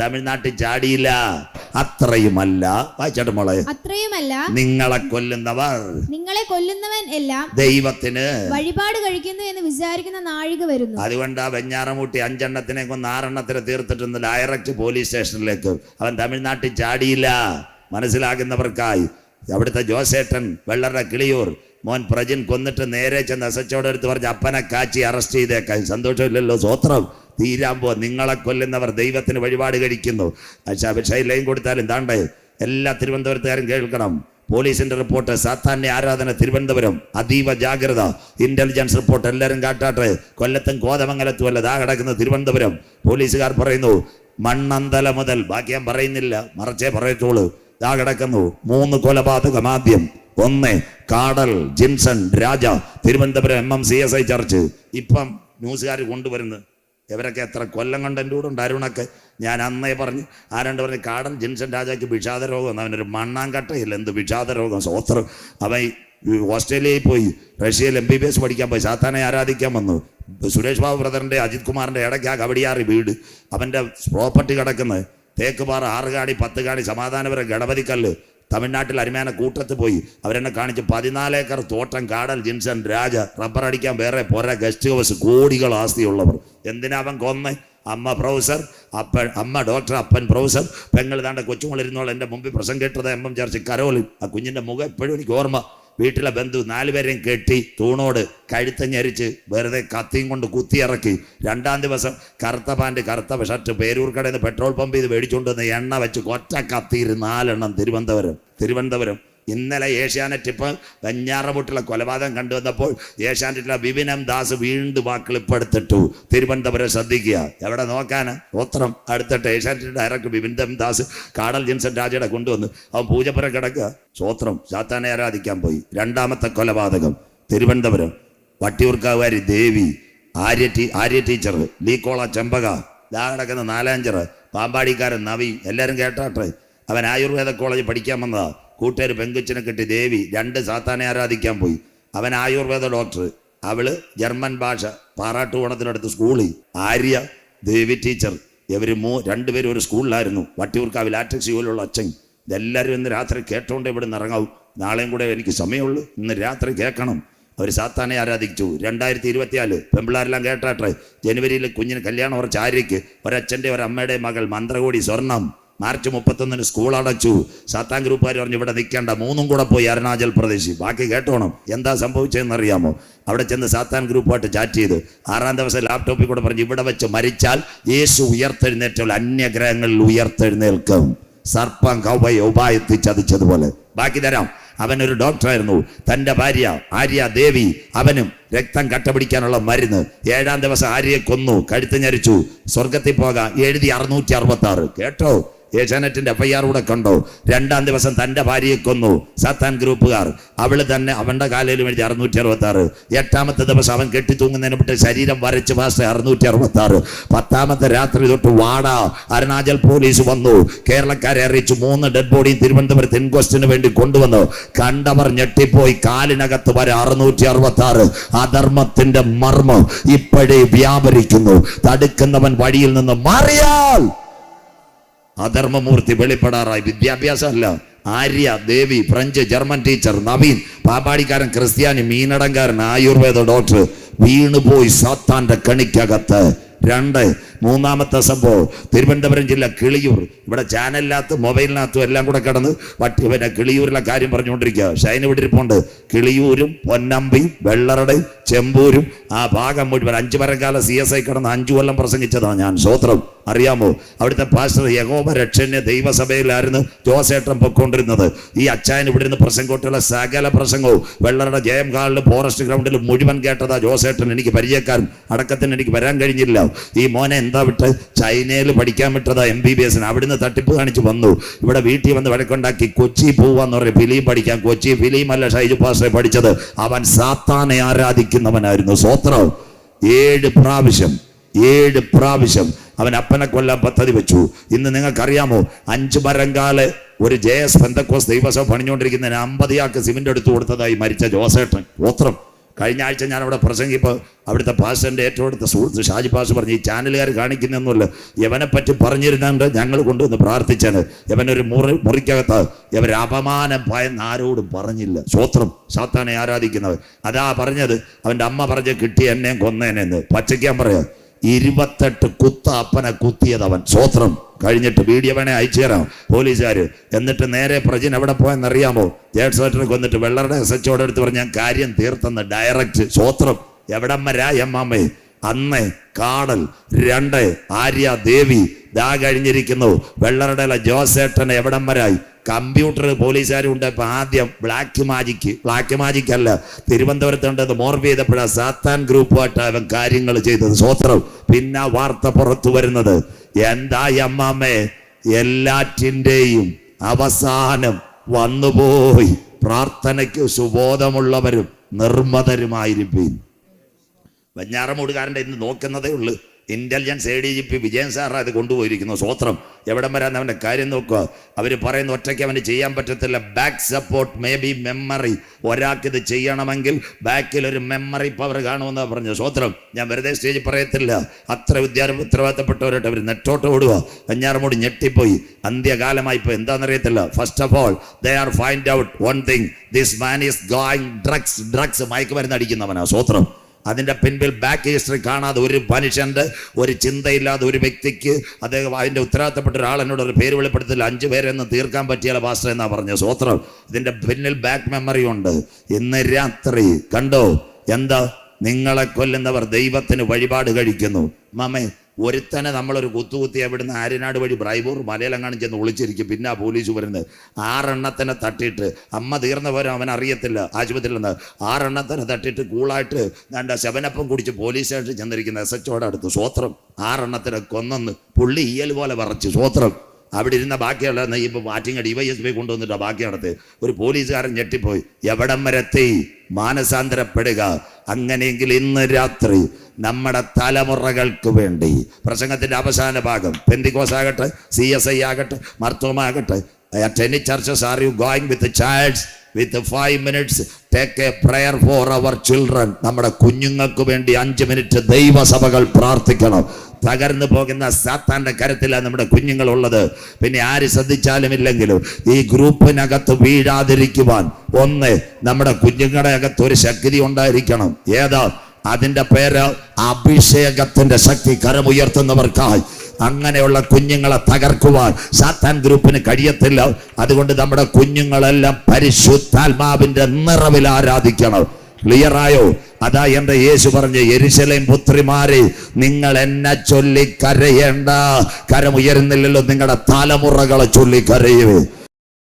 തമിഴ്നാട്ടിൽ ചാടിയില്ല. അത്രയുമല്ല. വായിച്ചാട്ട് മോളെ. അത്രയുമല്ല. നിങ്ങളെ കൊല്ലുന്നവർ. നിങ്ങളെ കൊല്ലുന്നവൻ എല്ലാം ദൈവത്തിന് വഴിപാട് കഴിക്കുന്നു എന്ന് വിചാരിക്കുന്ന നാഴിക വരുന്നു. അതുകൊണ്ട് ആ വെഞ്ഞാറമൂട്ടി അഞ്ചെണ്ണത്തിനെ കൊന്ന് ആറെണ്ണത്തിന് തീർത്തിട്ടുണ്ട് ഡയറക്റ്റ് പോലീസ് സ്റ്റേഷനിലേക്ക്. അവൻ തമിഴ്നാട്ടിൽ ചാടിയില്ല. മനസ്സിലാകുന്നവർക്കായി. അവിടുത്തെ ജോസേട്ടൻ വെള്ളറ കിളിയൂർ മോൻ പ്രജിൻ കൊന്നിട്ട് നേരെ ചെന്ന് എസച്ചോടെ എടുത്ത് പറഞ്ഞ് അപ്പനെ കാച്ചി അറസ്റ്റ് ചെയ്തേക്കാൻ സന്തോഷമില്ലല്ലോ സ്വത്രം. തീരാമ്പോ നിങ്ങളെ കൊല്ലുന്നവർ ദൈവത്തിന് വഴിപാട് കഴിക്കുന്നു. ലൈൻ കൊടുത്താലും താണ്ടേ എല്ലാ തിരുവനന്തപുരത്തുകാരും കേൾക്കണം. പോലീസിന്റെ റിപ്പോർട്ട് സാത്താന്റെ ആരാധന തിരുവനന്തപുരം. അതീവ ജാഗ്രത. ഇന്റലിജൻസ് റിപ്പോർട്ട് എല്ലാവരും കാട്ടാട്ടെ. കൊല്ലത്തും കോതമംഗലത്തും അല്ല ദാ കിടക്കുന്ന തിരുവനന്തപുരം. പോലീസുകാർ പറയുന്നു മണ്ണന്തല മുതൽ ബാക്കി ഞാൻ പറയുന്നില്ല മറച്ചേ പറയത്തുള്ളൂ. ദാ കിടക്കുന്നു മൂന്ന് കൊലപാതകം ആദ്യം. ഒന്ന് Cadell Jeanson Raja Thiruvananthapuram M M C S I church. ഇപ്പം ന്യൂസുകാർ കൊണ്ടുവരുന്നു ഇവരൊക്കെ എത്ര കൊല്ലം കൊണ്ട് എന്റെ കൂടെ ഉണ്ട് അരുണൊക്കെ ഞാൻ അന്നേ പറഞ്ഞു ആരണ്ട് പറഞ്ഞു കാടൻ ജിൻസൻ രാജാക്ക് വിഷാദ രോഗം അവനൊരു മണ്ണാങ്കട്ടയില്ല എന്ത് വിഷാദ രോഗം? സ്വത്രം അവൻ ഓസ്ട്രേലിയയിൽ പോയി റഷ്യയിൽ എം ബി ബി എസ് പഠിക്കാൻ പോയി. സാത്താനെ ആരാധിക്കാൻ വന്നു. സുരേഷ് ബാബു ബ്രദറിന്റെ അജിത് കുമാറിന്റെ ഇടയ്ക്ക് കവടിയാറി വീട്. അവന്റെ പ്രോപ്പർട്ടി കിടക്കുന്നത്. തേക്കുപാറ ആറ് കാടി പത്ത് കാണി സമാധാനപുരം ഗണപതിക്കല്ല്. തമിഴ്നാട്ടിൽ അരിമേന കൂട്ടത്ത് പോയി. അവരെന്നെ കാണിച്ച് പതിനാലേക്കർ തോട്ടം കാടൽ ജിൻസൺ രാജ റബ്ബർ അടിക്കാൻ വേറെ പോരാ ഗസ്റ്റ് ഹൗസ് കോടികൾ ആസ്തിയുള്ളവർ. എന്തിനാ അവൻ കൊന്നേ? അമ്മ പ്രൊഫസർ അപ്പൻ അമ്മ ഡോക്ടർ അപ്പൻ പ്രൊഫസർ. പെങ്ങൾ താണ്ട കൊച്ചുമോളിരുന്നോൾ എന്റെ മുമ്പിൽ പ്രസംഗം കേട്ടത് എം എം ചർച്ച് കരോളിൽ. ആ കുഞ്ഞിന്റെ മുഖം എപ്പോഴും എനിക്ക് ഓർമ്മ. വീട്ടിലെ ബന്ധു നാലുപേരെയും കെട്ടി തൂണോട് കഴുത്ത് ഞെരിച്ച് വെറുതെ കത്തിയും കൊണ്ട് കുത്തിയിറക്കി. രണ്ടാം ദിവസം കറുത്ത പാന്റ് കറുത്ത ഷർട്ട് പേരൂർക്കടയിൽ നിന്ന് പെട്രോൾ പമ്പ് ചെയ്ത് മേടിച്ചുകൊണ്ടുവന്ന് എണ്ണ വെച്ച് കൊറ്റ കത്തിയിൽ നാലെണ്ണം തിരുവനന്തപുരം തിരുവനന്തപുരം. ഇന്നലെ ഏഷ്യാനെറ്റ് ഇപ്പം വെഞ്ഞാറമുട്ടിലെ കൊലപാതകം കണ്ടുവന്നപ്പോൾ ഏഷ്യാനെറ്റിലെ വിപിനം ദാസ് വീണ്ടും എടുത്തിട്ടു തിരുവനന്തപുരം ശ്രദ്ധിക്കുക. എവിടെ നോക്കാൻ ഉത്തരം അടുത്തിട്ട് ഏഷ്യാനെറ്റ് ഡയറക്ടർ വിപിനം ദാസ് കാടൽ ജിൻസൺ രാജയുടെ കൊണ്ടുവന്ന് അവൻ പൂജപ്പുരം കിടക്കുക. സ്വോത്രം സാത്താനെ ആരാധിക്കാൻ പോയി. രണ്ടാമത്തെ കൊലപാതകം തിരുവനന്തപുരം. വട്ടിയൂർക്കാവുകാരി ദേവി ആര്യ ടീ ആര്യ ടീച്ചർ ലീക്കോള ചെമ്പക ദാ കിടക്കുന്ന നാലാഞ്ചർ പാമ്പാടിക്കാരൻ നവി എല്ലാവരും കേട്ടാട്ടെ. അവൻ ആയുർവേദ കോളേജ് പഠിക്കാൻ വന്നതാ. കൂട്ടുകാർ പെങ്കുച്ചിനെ കെട്ടി ദേവി രണ്ട് സാത്താനെ ആരാധിക്കാൻ പോയി. അവൻ ആയുർവേദ ഡോക്ടർ അവൾ ജർമ്മൻ ഭാഷ പാറാട്ടുകോണത്തിനടുത്ത് സ്കൂളിൽ ആര്യ ദേവി ടീച്ചർ. ഇവർ മൂ രണ്ടുപേരും ഒരു സ്കൂളിലായിരുന്നു. വട്ടിയൂർക്കാവിൽ ആറ്റക്സി പോലുള്ള അച്ഛൻ. ഇതെല്ലാവരും ഇന്ന് രാത്രി കേട്ടോണ്ട് ഇവിടെ നിന്ന് ഇറങ്ങാവും. നാളെയും കൂടെ എനിക്ക് സമയമുള്ളൂ. ഇന്ന് രാത്രി കേൾക്കണം. അവർ സാത്താനെ ആരാധിച്ചു. രണ്ടായിരത്തി ഇരുപത്തിനാല് പെമ്പിളാരെല്ലാം കേട്ടാട്ടെ. ജനുവരിയിൽ കുഞ്ഞിന് കല്യാണം ഉറച്ച ആര്യയ്ക്ക് ഒരച്ഛന്റെ ഒരമ്മയുടെ മകൾ മന്ത്രകോടി സ്വർണം. മാർച്ച് മുപ്പത്തൊന്നിന് സ്കൂൾ അടച്ചു. സാത്താൻ ഗ്രൂപ്പുകാർ പറഞ്ഞു ഇവിടെ നിൽക്കേണ്ട മൂന്നും കൂടെ പോയി അരുണാചൽ പ്രദേശ് ബാക്കി കേട്ടോണം എന്താ സംഭവിച്ചതെന്ന് അറിയാമോ അവിടെ ചെന്ന് സാത്താൻ ഗ്രൂപ്പായിട്ട് ചാറ്റ് ചെയ്ത് ആറാം ദിവസം ലാപ്ടോപ്പിൽ കൂടെ പറഞ്ഞു ഇവിടെ വെച്ച് മരിച്ചാൽ യേശു ഉയർത്തെഴുന്നേറ്റുള്ള അന്യഗ്രഹങ്ങളിൽ ഉയർത്തെഴുന്നേൽക്കും. സർപ്പം കൗബൈ ഉപായത്തി ചതിച്ചതുപോലെ. ബാക്കി തരാം. അവനൊരു ഡോക്ടറായിരുന്നു തന്റെ ഭാര്യ ആര്യ ദേവി അവനും രക്തം കട്ടപിടിക്കാനുള്ള മരുന്ന്. ഏഴാം ദിവസം ആര്യയെ കൊന്നു കഴുത്ത് ഞരിച്ചു. സ്വർഗത്തിൽ പോകാം എഴുതി അറുന്നൂറ്റി അറുപത്തി ആറ് കേട്ടോ? ഏഷ്യാനെറ്റിന്റെ എഫ് ആർ കൂടെ കണ്ടോ? രണ്ടാം ദിവസം തന്റെ ഭാര്യയെ കൊന്നു. സത്താൻ ഗ്രൂപ്പുകാർ. അവൾ തന്നെ അവന്റെ കാലയിൽ മേടിച്ച് അറുന്നൂറ്റി അറുപത്തി ആറ് എട്ടാമത്തെ ദിവസം അവൻ കെട്ടി തൂങ്ങുന്നതിന് വിട്ട് ശരീരം വരച്ച് മാസം അറുന്നൂറ്റി അറുപത്തി ആറ് പത്താമത്തെ രാത്രി തൊട്ട് വാട അരുണാചൽ പോലീസ് വന്നു. കേരളക്കാരെ അറിയിച്ചു. മൂന്ന് ഡെഡ് ബോഡി തിരുവനന്തപുരത്ത് ഇൻക്വസ്റ്റിന് വേണ്ടി കൊണ്ടുവന്നു. കണ്ടവർ ഞെട്ടിപ്പോയി. കാലിനകത്ത് വരെ അറുന്നൂറ്റി അറുപത്തി ആറ് അധർമ്മത്തിന്റെ മർമ്മം ഇപ്പോഴേ വ്യാപരിക്കുന്നു. തടുക്കുന്നവൻ വഴിയിൽ നിന്ന് മാറിയാൽ അധർമ്മമൂർത്തി വെളിപ്പെടാറായി. വിദ്യാഭ്യാസമല്ല. Arya Devi French German teacher Naveen പാമ്പാടിക്കാരൻ ക്രിസ്ത്യാനി മീനടങ്കാരൻ ആയുർവേദ ഡോക്ടർ വീണുപോയി സാത്താന്റെ കണിക്കകത്ത്. രണ്ട് മൂന്നാമത്തെ സംഭവം തിരുവനന്തപുരം ജില്ല കിളിയൂർ. ഇവിടെ ചാനലിനകത്ത് മൊബൈലിനകത്തും എല്ലാം കൂടെ കിടന്ന് വട്ടി പിന്നെ കിളിയൂരിലെ കാര്യം പറഞ്ഞുകൊണ്ടിരിക്കുക. ഷൈന് വിട്ടിരിപ്പുണ്ട് കിളിയൂരും പൊന്നമ്പി വെള്ളറടയും ചെമ്പൂരും ആ ഭാഗം മുഴുവൻ അഞ്ചു മരക്കാല സി എസ് ഐ കിടന്ന് അഞ്ചു കൊല്ലം പ്രസംഗിച്ചതാണ് ഞാൻ. സ്വത്രം. അറിയാമോ? അവിടുത്തെ പാസ്റ്റർ യഹോബ രക്ഷന്യ ദൈവസഭയിലായിരുന്നു ജോസേട്ടൻ പൊക്കൊണ്ടിരുന്നത് ഈ അച്ചായൻ ഇവിടെ നിന്ന് പ്രസംഗോട്ടുള്ള സകല പ്രസംഗവും വെള്ളറുടെ ജയം കാളിലും ഫോറസ്റ്റ് ഗ്രൗണ്ടിൽ മുഴുവൻ കേട്ടതാ ജോസേട്ടൻ. എനിക്ക് പരിചയക്കാരൻ. അടക്കത്തിന് എനിക്ക് വരാൻ കഴിഞ്ഞില്ല. ഈ മോനെ എന്താ വിട്ട്? ചൈനയിൽ പഠിക്കാൻ വിട്ടതാ എം ബി ബി എസിന് അവിടുന്ന് തട്ടിപ്പ് കാണിച്ച് വന്നു. ഇവിടെ വീട്ടിൽ വന്ന് വഴക്കുണ്ടാക്കി കൊച്ചി പോവാന്ന് പറയും ഫിലിം പഠിക്കാൻ കൊച്ചി ഫിലിം അല്ല ഷൈജു പാസ്റ്ററെ പഠിച്ചത്. അവൻ സാത്താനെ ആരാധിക്കുന്നവനായിരുന്നു സ്വോത്രം ഏഴ് പ്രാവശ്യം ഏഴ് പ്രാവശ്യം അവൻ അപ്പനെ കൊല്ലാൻ പദ്ധതി വെച്ചു. ഇന്ന് നിങ്ങൾക്കറിയാമോ അഞ്ച് മരങ്കാൽ ഒരു ജയസ് പെന്തക്കോസ് ദൈവസഭ പണിഞ്ഞുകൊണ്ടിരിക്കുന്നതിന് അമ്പതിയാൾക്ക് സിമെന്റ് എടുത്തു കൊടുത്തതായി മരിച്ച ജോസേട്ടൻ ഗോത്രം. കഴിഞ്ഞ ആഴ്ച ഞാൻ അവിടെ പ്രസംഗിപ്പോൾ അവിടുത്തെ പാസ്റ്ററിന്റെ ഏറ്റവും അടുത്ത സുഹൃത്ത് ഷാജി പാസ് പറഞ്ഞു ഈ ചാനലുകാർ കാണിക്കുന്നൊന്നുമില്ല. യവനെപ്പറ്റി പറ്റി പറഞ്ഞിരുന്നുണ്ട് ഞങ്ങൾ കൊണ്ടുവന്ന് പ്രാർത്ഥിച്ചാണ്. യവനൊരു മുറി മുറിക്കകത്ത് യവർ അപമാനം ഭയന്ന് ആരോടും പറഞ്ഞില്ല. സ്വത്രം സാത്താനെ ആരാധിക്കുന്നവർ അതാ പറഞ്ഞത്. അവന്റെ അമ്മ പറഞ്ഞ് കിട്ടി എന്നെയും കൊന്നേനെന്ന്. പച്ചയ്ക്കാൻ പറയാ. ഇരുപത്തെട്ട് കുത്ത അപ്പനെ കുത്തിയത് അവൻ. സ്വത്രം. കഴിഞ്ഞിട്ട് വീഡിയോ വേണേ അയച്ചു തരാം പോലീസുകാർ എന്നിട്ട് നേരെ പ്രജിൻ എവിടെ പോയെന്നറിയാമോ? ജേഡ്സേട്ടനെ കൊന്നിട്ട് വെള്ളറുടെ എസ് എച്ചോടെ എടുത്ത് പറഞ്ഞ് ഞാൻ കാര്യം തീർത്തെന്ന് ഡയറക്റ്റ് സ്വത്രം. എവിടമ്മരാ വരാ എമ്മമ്മേ? അന്ന് കാടൽ രണ്ട് ആര്യ ദേവി. ദാ കഴിഞ്ഞിരിക്കുന്നു. വെള്ളറുടെ ജോസേട്ടൻ എവിടം വരായി? കമ്പ്യൂട്ടർ പോലീസുകാരും ഉണ്ട് ഇപ്പം ആദ്യം ബ്ലാക്ക് മാജിക്ക് ബ്ലാക്ക് മാജിക് അല്ല. തിരുവനന്തപുരത്ത് ഉണ്ടത് മോർവ് ചെയ്തപ്പോഴാണ് സാത്താൻ ഗ്രൂപ്പുമായിട്ട് അവൻ കാര്യങ്ങൾ ചെയ്തത്. സ്വത്രം. പിന്നെ വാർത്ത പുറത്തു വരുന്നത്. എന്താ അമ്മാമ്മേ എല്ലാറ്റിന്റെയും അവസാനം വന്നുപോയി. പ്രാർത്ഥനയ്ക്ക് സുബോധമുള്ളവരും നിർമ്മതരുമായിരിക്കും. വെഞ്ഞാറമൂടുകാരന്റെ ഇന്ന് നോക്കുന്നതേ ഉള്ളൂ. Intelligence A D G P Vijayan സാറാണ് അത് കൊണ്ടുപോയിരിക്കുന്നു. സ്വത്രം. എവിടം വരാൻ അവന്റെ കാര്യം നോക്കുക. അവർ പറയുന്ന ഒറ്റയ്ക്ക് അവന് ചെയ്യാൻ പറ്റത്തില്ല. Back support may be memory ഒരാൾക്ക് ഇത് ചെയ്യണമെങ്കിൽ ബാക്കിൽ ഒരു മെമ്മറി പവർ കാണുമെന്നാണ് പറഞ്ഞു സ്വത്രം. ഞാൻ വെറുതെ സ്റ്റേജിൽ പറയത്തില്ല. അത്ര വിദ്യാർത്ഥി ഉത്തരവാദിത്തപ്പെട്ടവരായിട്ട് അവർ നെറ്റോട്ട് ഓടുക. വെഞ്ഞാറമൂട് ഞെട്ടിപ്പോയി. അന്ത്യകാലമായി ഇപ്പോൾ എന്താണെന്നറിയത്തില്ല first of all they are find out one thing this man is going drugs drugs മയക്കുമരുന്ന് അടിക്കുന്നവനാണ് സ്വത്രം. അതിന്റെ പിൻപിൽ ബാക്ക് ഹിസ്റ്ററി കാണാതെ ഒരു മനുഷ്യന്റെ ഒരു ചിന്തയില്ലാതെ ഒരു വ്യക്തിക്ക് അദ്ദേഹം അതിന്റെ ഉത്തരവാദിത്തപ്പെട്ട ഒരാൾ എന്നോട് ഒരു പേര് വെളിപ്പെടുത്തില്ല. അഞ്ച് പേരെന്ന് തീർക്കാൻ പറ്റിയാലോ പാസ്റ്റർ എന്നാണ് പറഞ്ഞത്. സ്വോത്രം ഇതിന്റെ പിന്നിൽ ബാക്ക് മെമ്മറി ഉണ്ട്. ഇന്ന് രാത്രി കണ്ടോ? എന്താ? നിങ്ങളെ കൊല്ലുന്നവർ ദൈവത്തിന് വഴിപാട് കഴിക്കുന്നു. മാമേ ഒരുത്തനെ നമ്മളൊരു കുത്തുകുത്തി അവിടുന്ന് ആര്യനാട് വഴി ബ്രൈബൂർ മലയിലെങ്ങാനും ചെന്ന് ഒളിച്ചിരിക്കും. പിന്നെ ആ പോലീസ് വരുന്നത്. ആറെണ്ണത്തിനെ തട്ടിയിട്ട് അമ്മ തീർന്ന പോലും അവൻ അറിയത്തില്ല. ആശുപത്രിയിൽ നിന്ന് ആറെണ്ണത്തിനെ തട്ടിയിട്ട് കൂളായിട്ട് ഞാൻ ശവനപ്പം കുടിച്ച് പോലീസ് സ്റ്റേഷൻ ചെന്നിരിക്കുന്ന എസ് എച്ചോടെ അടുത്ത് സ്വോത്രം. ആറെണ്ണത്തിനെ കൊന്നെന്ന് പുള്ളി ഇയൽ പോലെ പറച്ച് സ്വോത്രം. അവിടെ ഇരുന്ന ബാക്കിയുള്ള ഇപ്പോൾ വാറ്റിങ്ങടി വൈ എസ് പി കൊണ്ടുവന്നിട്ട് ബാക്കി നടത്ത്. ഒരു പോലീസുകാരൻ ഞെട്ടിപ്പോയി. എവിടം വരെ എത്തി? മാനസാന്തരപ്പെടുക. അങ്ങനെയെങ്കിൽ ഇന്ന് രാത്രി നമ്മുടെ തലമുറകൾക്ക് വേണ്ടി. പ്രസംഗത്തിന്റെ അവസാന ഭാഗം. പെന്തിക്കോസ് ആകട്ടെ സി എസ് ഐ ആകട്ടെ മർത്തോമാകട്ടെ. Ten churches are you going with childs with five minutes take a prayer for our children നമ്മുടെ കുഞ്ഞുങ്ങൾക്ക് വേണ്ടി അഞ്ച് മിനിറ്റ് ദൈവസഭകൾ പ്രാർത്ഥിക്കണം. തകർന്നു പോകുന്ന സാത്താന്റെ കരത്തിലാണ് നമ്മുടെ കുഞ്ഞുങ്ങളുള്ളത് പിന്നെ ആര് ശ്രദ്ധിച്ചാലും ഇല്ലെങ്കിലും ഈ ഗ്രൂപ്പിനകത്ത് വീഴാതിരിക്കുവാൻ ഒന്ന് നമ്മുടെ കുഞ്ഞുങ്ങളുടെ അകത്ത് ഒരു ശക്തി ഉണ്ടായിരിക്കണം. ഏതാ? അതിന്റെ പേര് അഭിഷേകത്തിന്റെ ശക്തി കരമുയർത്തുന്നവർക്കായി. അങ്ങനെയുള്ള കുഞ്ഞുങ്ങളെ തകർക്കുവാൻ സാത്താൻ ഗ്രൂപ്പിന് കഴിയത്തില്ല. അതുകൊണ്ട് നമ്മുടെ കുഞ്ഞുങ്ങളെല്ലാം പരിശുദ്ധാത്മാവിന്റെ നിറവിൽ ആരാധിക്കണം. ക്ലിയറായോ അതാ എന്റെ യേശു പറഞ്ഞു എരിശലേം പുത്രിമാരെ നിങ്ങൾ എന്നെ ചൊല്ലി കരയേണ്ട കരമുയരുന്നില്ലല്ലോ നിങ്ങളുടെ തലമുറകളെ ചൊല്ലി കരയുവേ